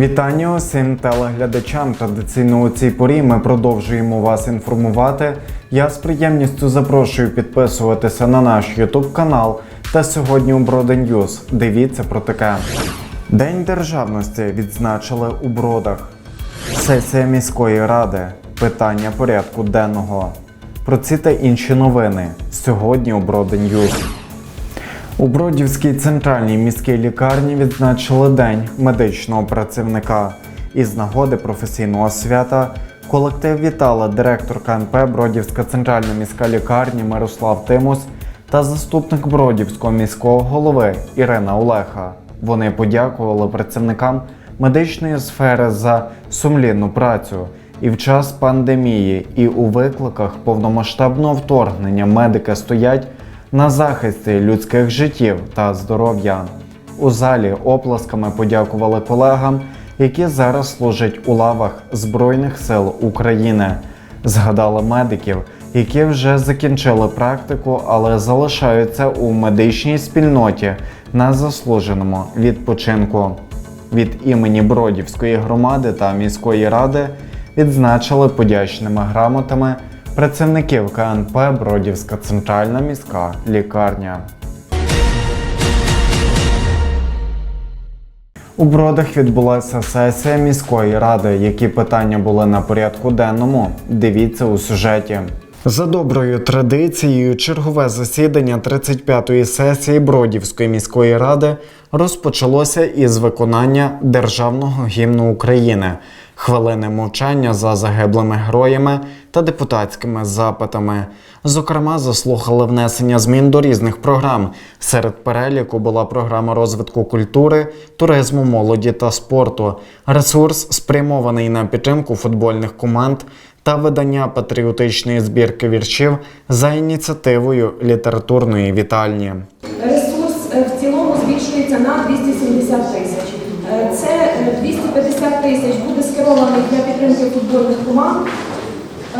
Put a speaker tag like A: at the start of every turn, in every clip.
A: Вітання усім телеглядачам. Традиційно у цій порі ми продовжуємо вас інформувати. Я з приємністю запрошую підписуватися на наш YouTube канал. Та сьогодні у Броди Ньюз. Дивіться про таке. День державності відзначили у бродах. Сесія міської ради. Питання порядку денного. Про ці та інші новини сьогодні у Броди Ньюз. У Бродівській центральній міській лікарні відзначили День медичного працівника. Із нагоди професійного свята колектив вітала директор КНП Бродівська центральна міська лікарня Мирослав Тимус та заступник Бродівського міського голови Ірина Олеха. Вони подякували працівникам медичної сфери за сумлінну працю. І в час пандемії, і у викликах повномасштабного вторгнення медики стоять на захисті людських життів та здоров'я. У залі оплесками подякували колегам, які зараз служать у лавах Збройних сил України. Згадали медиків, які вже закінчили практику, але залишаються у медичній спільноті на заслуженому відпочинку. Від імені Бродівської громади та міської ради відзначили подячними грамотами працівників КНП Бродівська центральна міська лікарня. У Бродах відбулася сесія міської ради. Які питання були на порядку денному? Дивіться у сюжеті. За доброю традицією, чергове засідання 35-ї сесії Бродівської міської ради розпочалося із виконання державного гімну України, хвилини мовчання за загиблими героями та депутатськими запитами. Зокрема, заслухали внесення змін до різних програм. Серед переліку була програма розвитку культури, туризму, молоді та спорту, ресурс спрямований на підтримку футбольних команд та видання патріотичної збірки віршів за ініціативою літературної вітальні.
B: Ресурс е, в цілому збільшується на 270 тисяч. Е, Це е, 250 тисяч скерованих для підтримки футбольних команд.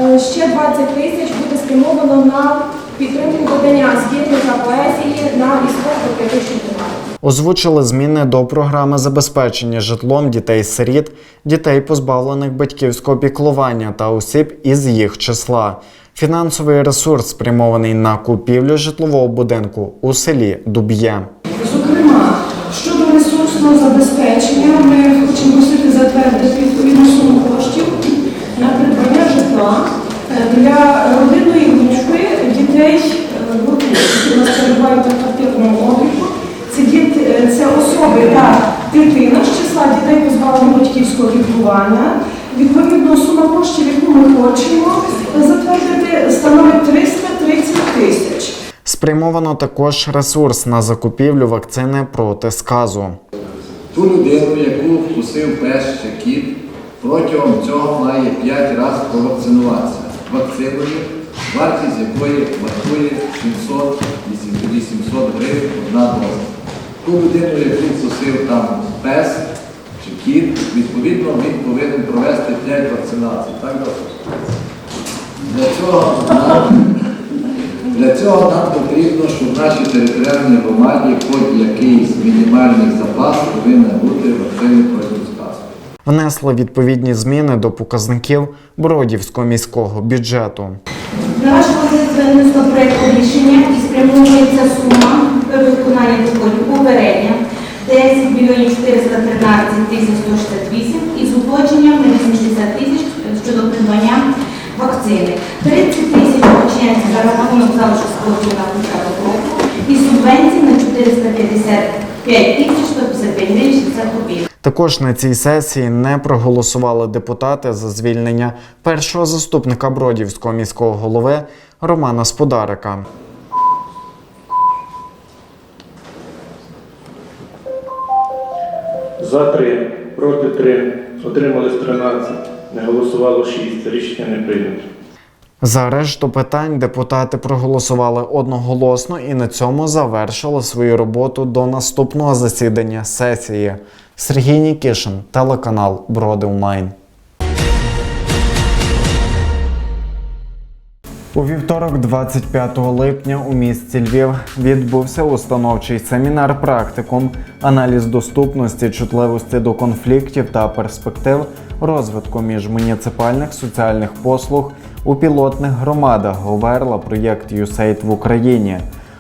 B: Е, Ще 20 тисяч буде спрямовано на підтримку видання збірника поезії на військово-патріотичні тематики.
A: Озвучили зміни до програми забезпечення житлом дітей-сиріт, дітей, позбавлених батьківського піклування та осіб із їх числа. Фінансовий ресурс спрямований на купівлю житлового будинку у селі Дуб'є.
C: Зокрема, щодо ресурсного забезпечення, ми хочемо просити затвердити суму коштів на придбання житла е, для родинної групи дітей, е, групи, які у нас перебувають на квартирному обліку. Це діти, е, це особи та дитина з числа дітей позбавлених батьківського піклування. Відповідно, сума коштів, яку ми хочемо затвердити, становить 330 тисяч.
A: Спрямовано також ресурс на закупівлю вакцини проти сказу.
D: Ту людину, яку вкусив пес чи кіт, протягом цього має 5 разів провакцинуватися вакциною, вартість якої вартує 700-800 гривень одна доза. Ту людину, яку вкусив там пес чи кіт, відповідно він повинен провести 5 вакцинацій. Так. Для цього нам, для цього нам потрібно, щоб в нашій територіальній громаді хоч якийсь мінімальний запас повинен бути вакцини проти.
A: Внесли відповідні зміни до показників Бродівського міського бюджету.
E: На ваш розгляд винесено проєкт рішення і спрямовується сума виконання доходів попередня 10 мільйонів 413 тисяч 168 і з уточненням на 80 тисяч щодо придбання вакцини. 30 тисяч уточняється за рахунок залишку коштів на початок року і субвенції на 455 тисяч 155 гривень 60 копійок.
A: Також на цій сесії не проголосували депутати за звільнення першого заступника Бродівського міського голови Романа Сподарика.
F: За 3, проти 3, отримались 13, не голосувало 6. Рішення не прийнято.
A: За решту питань депутати проголосували одноголосно і на цьому завершили свою роботу до наступного засідання сесії. Сергій Нікішин, телеканал Броди Онлайн. У вівторок, 25 липня, у місті Львів відбувся установчий семінар практикум, аналіз доступності, чутливості до конфліктів та перспектив розвитку міжмуніципальних соціальних послуг у пілотних громадах Говерла проєкт USAID в Україні.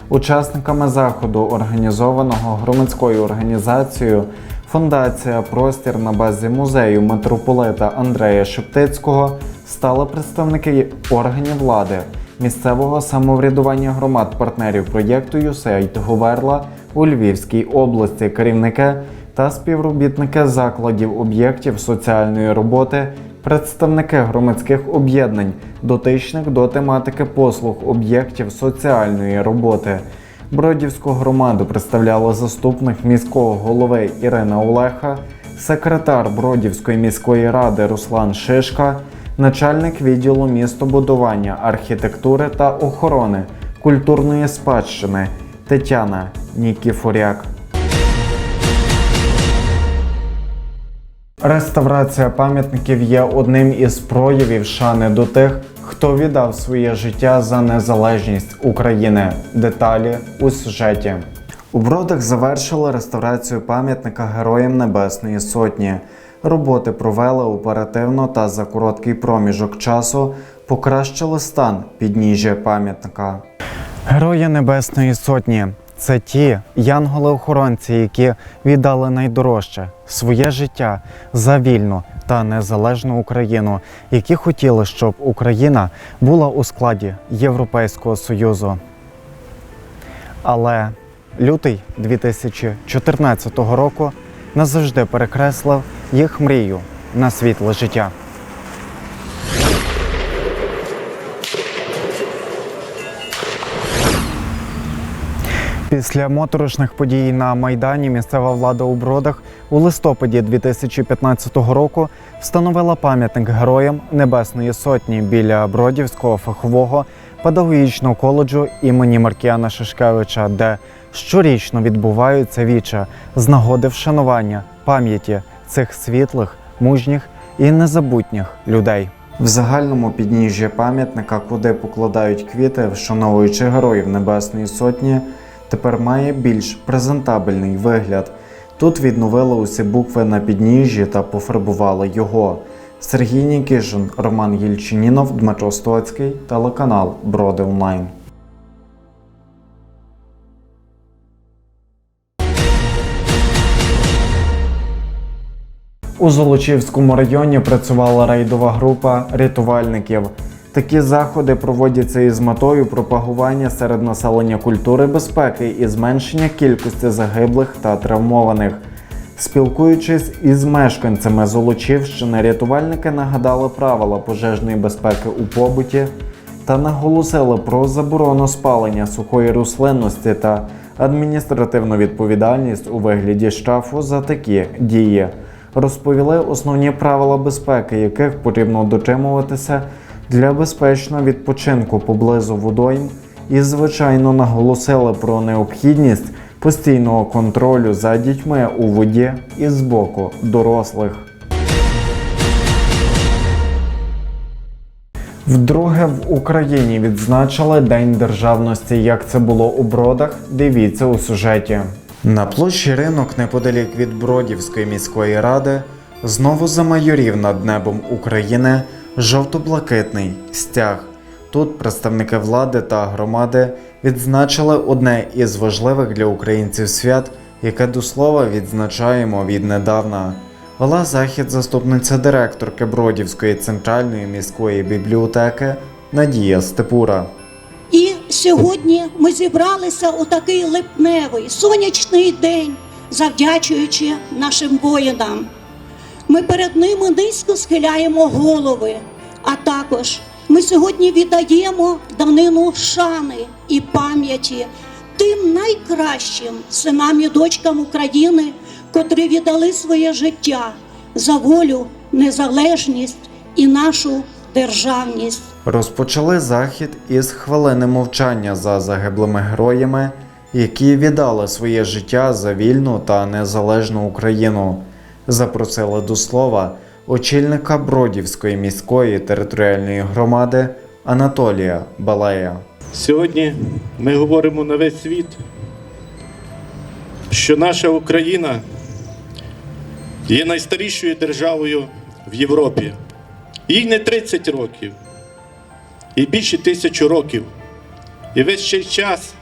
A: Учасниками заходу, організованого громадською організацією Фундація Простір на базі музею митрополита Андрея Шептицького стали представники органів влади, місцевого самоврядування громад партнерів проєкту USAID Говерла у Львівській області, керівники та співробітники закладів об'єктів соціальної роботи, представники громадських об'єднань, дотичних до тематики послуг об'єктів соціальної роботи. Бродівську громаду представляла заступник міського голови Ірина Олеха, секретар Бродівської міської ради Руслан Шишка, начальник відділу містобудування, архітектури та охорони культурної спадщини Тетяна Нікіфоряк. Реставрація пам'ятників є одним із проявів шани до тих, хто віддав своє життя за незалежність України. Деталі у сюжеті. У Бродах завершили реставрацію пам'ятника Героям Небесної Сотні. Роботи провели оперативно та за короткий проміжок часу покращили стан підніжжя пам'ятника. Герої Небесної Сотні це ті янголи-охоронці, які віддали найдорожче своє життя за вільну та незалежну Україну, які хотіли, щоб Україна була у складі Європейського Союзу. Але лютий 2014 року назавжди перекреслив їх мрію на світле життя. Після моторошних подій на Майдані місцева влада у Бродах у листопаді 2015 року встановила пам'ятник героям Небесної Сотні біля Бродівського фахового педагогічного коледжу імені Маркіяна Шишкевича, де щорічно відбуваються віча з нагоди вшанування пам'яті цих світлих, мужніх і незабутніх людей. В загальному підніжжі пам'ятника, куди покладають квіти, вшановуючи героїв Небесної Сотні, тепер має більш презентабельний вигляд. Тут відновили усі букви на підніжжі та пофарбували його. Сергій Нікішин, Роман Єльчинінов, Дмитро Стоцький, телеканал Броди Онлайн. У Золочівському районі працювала рейдова група рятувальників. Такі заходи проводяться із метою пропагування серед населення культури безпеки і зменшення кількості загиблих та травмованих. Спілкуючись із мешканцями Золочівщини, рятувальники нагадали правила пожежної безпеки у побуті та наголосили про заборону спалення сухої рослинності та адміністративну відповідальність у вигляді штрафу за такі дії. Розповіли основні правила безпеки, яких потрібно дотримуватися для безпечного відпочинку поблизу водойм, і, звичайно, наголосили про необхідність постійного контролю за дітьми у воді і з боку дорослих. Вдруге в Україні відзначили День державності. Як це було у Бродах? Дивіться у сюжеті. На площі ринок неподалік від Бродівської міської ради знову замайорів над небом України жовто-блакитний стяг. Тут представники влади та громади відзначили одне із важливих для українців свят, яке до слова відзначаємо віднедавна. Вела захід заступниця директорки Бродівської центральної міської бібліотеки Надія Степура.
F: І сьогодні ми зібралися у такий липневий сонячний день, завдячуючи нашим воїнам. Ми перед ними низько схиляємо голови, а також ми сьогодні віддаємо данину шани і пам'яті тим найкращим синам і дочкам України, котрі віддали своє життя за волю, незалежність і нашу державність.
A: Розпочали захід із хвилини мовчання за загиблими героями, які віддали своє життя за вільну та незалежну Україну. Запросили до слова очільника Бродівської міської територіальної громади Анатолія Балея.
G: Сьогодні ми говоримо на весь світ, що наша Україна є найстарішою державою в Європі. Їй не 30 років, і більше тисячу років. І весь цей час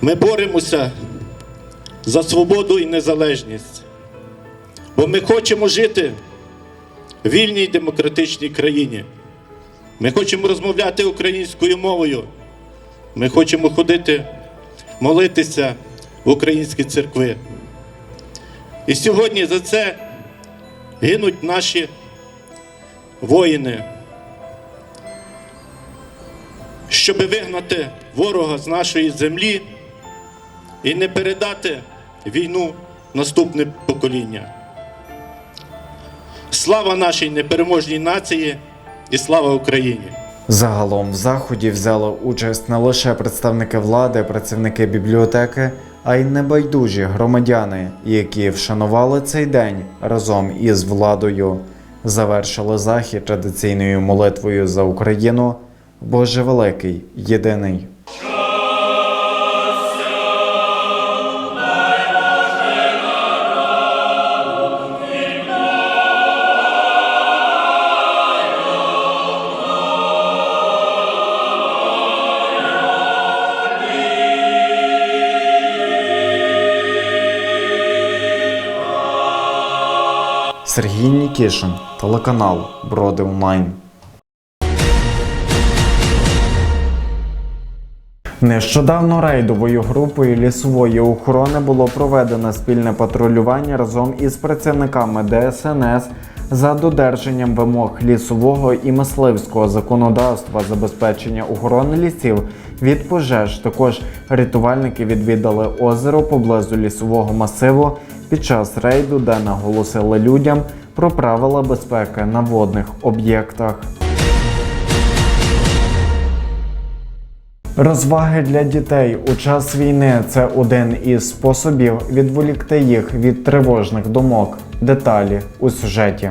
G: ми боремося за свободу і незалежність. Бо ми хочемо жити в вільній демократичній країні. Ми хочемо розмовляти українською мовою. Ми хочемо ходити, молитися в українські церкви. І сьогодні за це гинуть наші воїни, щоб вигнати ворога з нашої землі і не передати війну наступне покоління. Слава нашій непереможній нації і слава Україні!
A: Загалом в заході взяли участь не лише представники влади, працівники бібліотеки, а й небайдужі громадяни, які вшанували цей день разом із владою. Завершили захід традиційною молитвою за Україну. Боже великий, єдиний. Сергій Нікішин, телеканал Броди Онлайн. Нещодавно рейдовою групою лісової охорони було проведено спільне патрулювання разом із працівниками ДСНС за додержанням вимог лісового і мисливського законодавства забезпечення охорони лісів від пожеж. Також рятувальники відвідали озеро поблизу лісового масиву під час рейду, де наголосили людям про правила безпеки на водних об'єктах. Розваги для дітей у час війни це один із способів відволікти їх від тривожних думок. Деталі у сюжеті.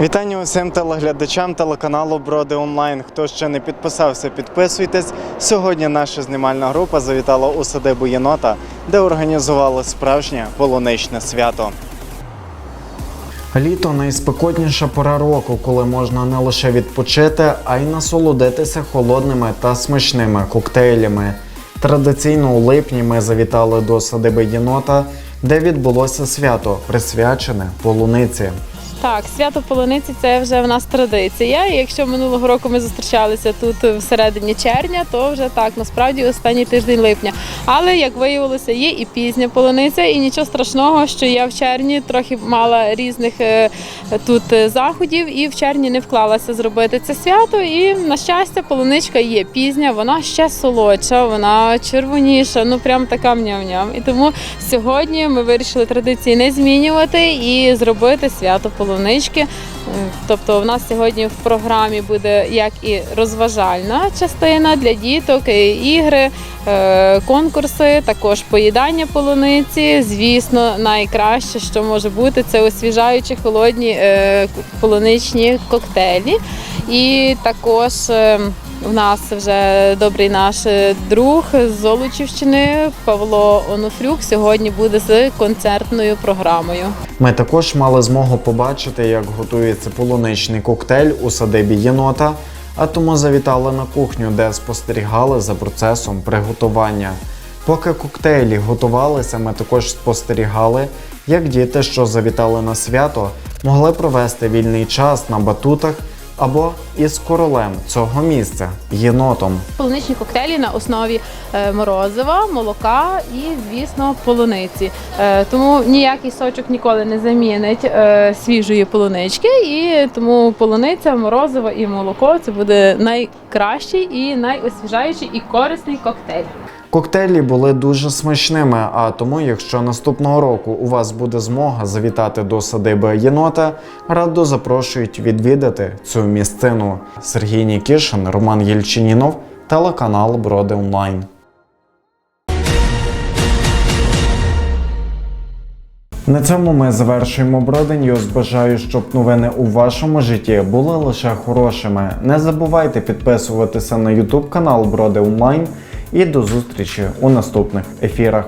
A: Вітання усім телеглядачам телеканалу Броди Онлайн. Хто ще не підписався, підписуйтесь. Сьогодні наша знімальна група завітала у садибу єнота, де організували справжнє полуничне свято. Літо найспекотніша пора року, коли можна не лише відпочити, а й насолодитися холодними та смачними коктейлями. Традиційно у липні ми завітали до садиби єнота, де відбулося свято, присвячене полуниці.
H: Так, свято полуниці це вже в нас традиція. Якщо минулого року ми зустрічалися тут в середині червня, то вже так насправді останній тиждень липня. Але як виявилося, є і пізня полуниця, і нічого страшного, що я в червні трохи мала різних е, тут е, заходів, і в червні не вклалася зробити це свято. І на щастя, полуничка є пізня, вона ще солодша, вона червоніша, ну прям така мням-ням. І тому сьогодні ми вирішили традиції не змінювати і зробити свято полунички. Е, Тобто, в нас сьогодні в програмі буде як і розважальна частина для діток, і ігри, е, конкурси, також поїдання полуниці. Звісно, найкраще, що може бути, це освіжаючі холодні е, полуничні коктейлі. І також в нас вже добрий наш е, друг з Золочівщини Павло Онуфрюк сьогодні буде з концертною програмою.
A: Ми також мали змогу побачити, як готується полуничний коктейль у садибі єнота, а тому завітали на кухню, де спостерігали за процесом приготування. Поки коктейлі готувалися, ми також спостерігали, як діти, що завітали на свято, могли провести вільний час на батутах або із королем цього місця єнотом.
H: Полуничні коктейлі на основі е, морозива, молока і, звісно, полуниці. Е, Тому ніякий сочок ніколи не замінить е, свіжої полунички, і тому полуниця, морозиво і молоко це буде найкращий і найосвіжаючий і корисний коктейль.
A: Коктейлі були дуже смачними, а тому, якщо наступного року у вас буде змога завітати до садиби єнота, радо запрошують відвідати цю місцину. Сергій Нікішин, Роман Єльчинінов, телеканал Броди Онлайн. На цьому ми завершуємо Броденьюз. Бажаю, щоб новини у вашому житті були лише хорошими. Не забувайте підписуватися на YouTube канал Броди Онлайн і до зустрічі у наступних ефірах.